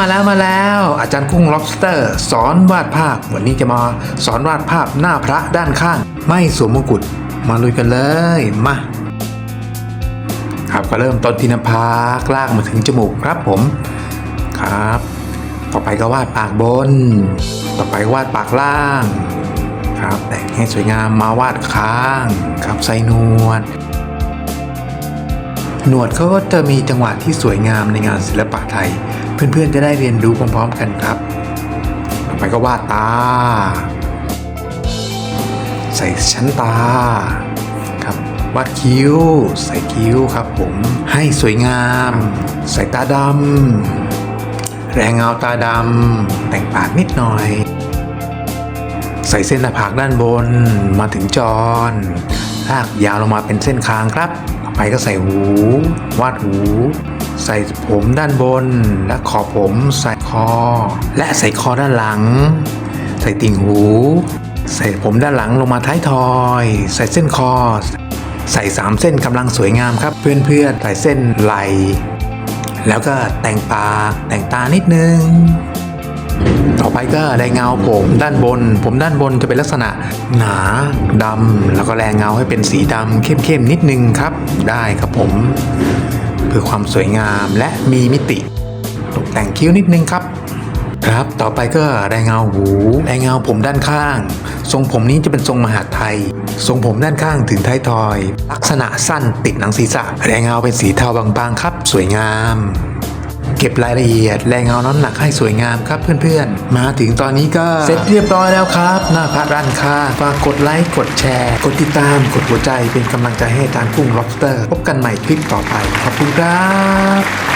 มาแล้วมาแล้วอาจารย์กุ้ง lobster สอนวาดภาพ วันนี้จะมาสอนวาดภาพหน้าพระด้านข้าง ไม่สวมมงกุฎมาลุยกันเลยมาครับก็เริ่มต้นที่หน้าผากลากมาถึงจมูกครับผมครับ ต่อไปก็วาดปากบน ต่อไปวาดปากล่างครับแต่งให้สวยงามมาวาดค้างครับใส่นวดหนวดเขาก็จะมีจังหวะที่สวยงามในงานศิลปะไทย เพื่อนๆจะได้เรียนรู้พร้อมๆกันครับต่อไปก็วาดตา ใส่ชั้นตาครับวาดคิ้ว ใส่คิ้วครับผมให้สวยงาม ใส่ตาดำแรงเงาตาดำแต่งปากนิดหน่อย ใส่เส้นหน้าผากด้านบนมาถึงจรลากยาวลงมาเป็นเส้นคางครับ ต่อไปก็ใส่หู วาดหู ใส่ผมด้านบน และขอบผมใส่คอ และใส่คอด้านหลัง ใส่ติ่งหู ใส่ผมด้านหลังลงมาท้ายทอย ใส่เส้นคอ ใส่สามเส้นกำลังสวยงามครับ เพื่อนๆใส่เส้นไหลแล้วก็แต่งปากแต่งตานิดนึง ต่อไปก็แรงเงาผมด้านบน ผมด้านบนจะเป็นลักษณะหนาดำแล้วก็แรงเงาให้เป็นสีดำเข้มๆนิดนึงครับ ได้ครับผม พื่อความสวยงามและมีมิติ ตกแต่งคิ้วนิดนึงครับ ครับ ต่อไปก็แรงเงาหู แรงเงาผมด้านข้าง ทรงผมนี้จะเป็นทรงมหาไทย ทรงผมด้านข้างถึงท้ายทอย ลักษณะสั้นติดหนังศีรษะ แรงเงาเป็นสีเทาบางๆครับ สวยงาม เก็บรายละเอียด แรงเงาน้ำหนักให้สวยงามครับเพื่อนๆ มาถึงตอนนี้ก็เสร็จเรียบร้อยแล้วครับ หน้าพระร้านค้าฝากกดไลค์กดแชร์ กดติดตามกดหัวใจเป็นกำลังใจให้อาจารกุ้ง l o เตอร์ พบกันใหม่คลิปต่อไปขอบคุณครับ